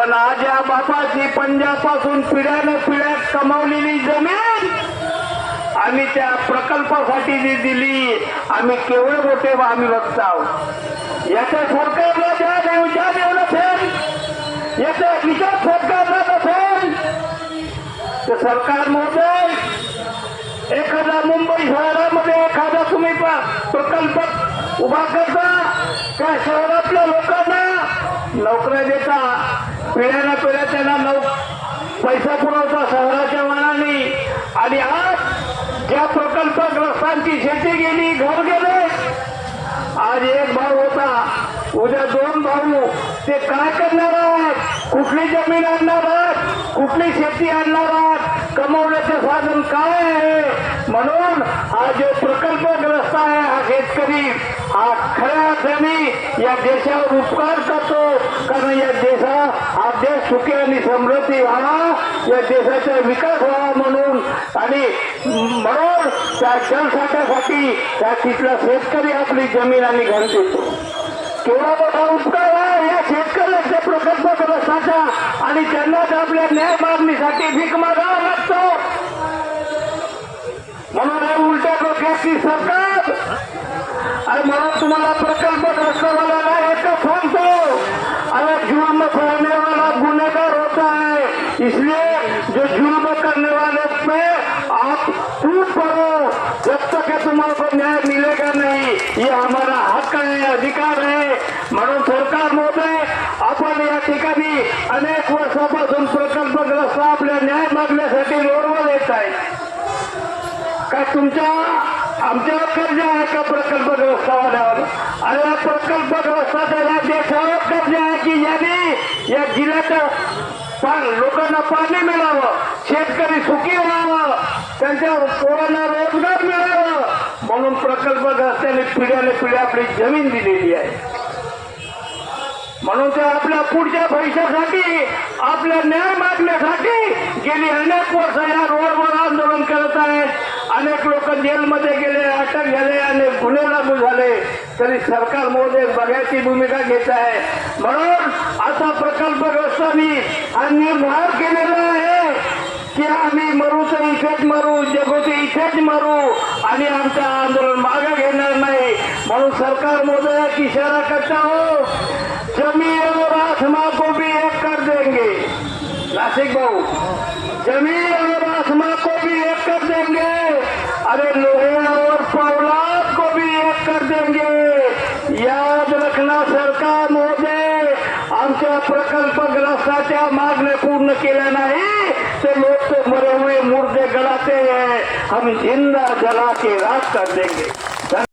पण आज या बापाची पंजाबपासून पिढ्यानं पिढ्या कमावलेली जमीन आम्ही त्या प्रकल्पासाठी जी दिली आम्ही केवळ मोठे बा आम्ही बघत आहोत. याच्या सरकारला द्या देऊ देऊ नसेल याचा विचार सरकारला नसेल तर सरकार मोठे एखादा मुंबई शहरामध्ये एखादा तुम्ही प्रकल्प उभा करता त्या शहरातल्या लोकांना नोकऱ्या देता. पिढ्याना पिढ्या त्यांना नऊ पैसा पुरवता शहराच्या मनाने आणि आज ज्या प्रकल्पग्रस्तांची शेती गेली घर गेले आज एक भाऊ होता. उद्या दोन भाऊ. ते काय करणार आहेत कुठली जमीन आणणार आहात कुठली शेती आणणार आहात कमवण्याचं साधन काय आहे? म्हणून हा जो प्रकल्पग्रस्त आहे शेतकरी हा खऱ्या अर्थाने या देशावर उपकार करतो. कारण या देशा हा देश सुखी आणि समृद्धी व्हावा या देशाचा विकास व्हावा म्हणून. आणि म्हणून त्या जलसाठ्यासाठी त्या तिथला शेतकरी आपली जमीन आणि घर देतो. केवढा मोठा उपकार आहे या शेतकऱ्याच्या प्रकल्पग्रस्ताचा आणि त्यांनाच आपल्या न्याय मागणीसाठी भीक मागावा लागतो. म्हणून हे उलट्या डोक्याची सरकार तुम्हाला प्रकल्प तुम्हाला प्रकल्पग्रस्तवाल्याला एकच सांगतो. अरे जुर्म करने वाला गुनेगार होता है इसलिए जो जुर्म करने वाले पे आप चूप पड़ो जब तक है तुम्हारे न्याय मिलेगा नहीं ये हमारा हक है अधिकार है. म्हणून सरकार मोठे आपण या ठिकाणी अनेक वर्षापासून प्रकल्पग्रस्त आपल्या न्याय मागण्यासाठी रोडवर येत आहे. का तुमच्या आमच्या कर्ज आहे का प्रकल्पग्रस्तावाल्यावर आणि या प्रकल्प व्यवस्था त्याला देशावर कर्ज आहे की याने या जिल्ह्याचं लोकांना पाणी मिळावं शेतकरी सुखी व्हावं त्यांच्या पोरांना रोजगार मिळावं. म्हणून प्रकल्पग्रस्तांनी पिढ्याने पिढ्या आपली जमीन दिलेली आहे. म्हणून ते आपल्या पुढच्या भविष्यासाठी आपल्या न्याय मागण्यासाठी गेली अनेक वर्ष या रोडवर आंदोलन करत अनेक लोक जेलमध्ये गेले अटक झाले आणि गुन्हे लागू झाले. तरी सरकार मोदी बघायची भूमिका घेत आहे. म्हणून असा प्रकल्पग्रस्तांनी हा निर्धार केलेला आहे की आम्ही मरू तर इथेच मरू जगोते इथेच मरू आणि आमचं आंदोलन मागे घेणार नाही. म्हणून सरकार मोदी इशारा करता हो जमीन और आसमां को भी एक कर देंगे नासिक भाऊ जमीन और आसमां को भी एक कर देंगे अरे लोहे और सौलाद को भी एक कर देंगे। याद रखना सरकार मोदे आमच्या प्रकल्पग्रस्ताच्या मागण्या पूर्ण केल्या नाही तो लोक तो मरे हुए मुर्दे गड़ाते हैं। हम जिंदा जला के राख कर देंगे।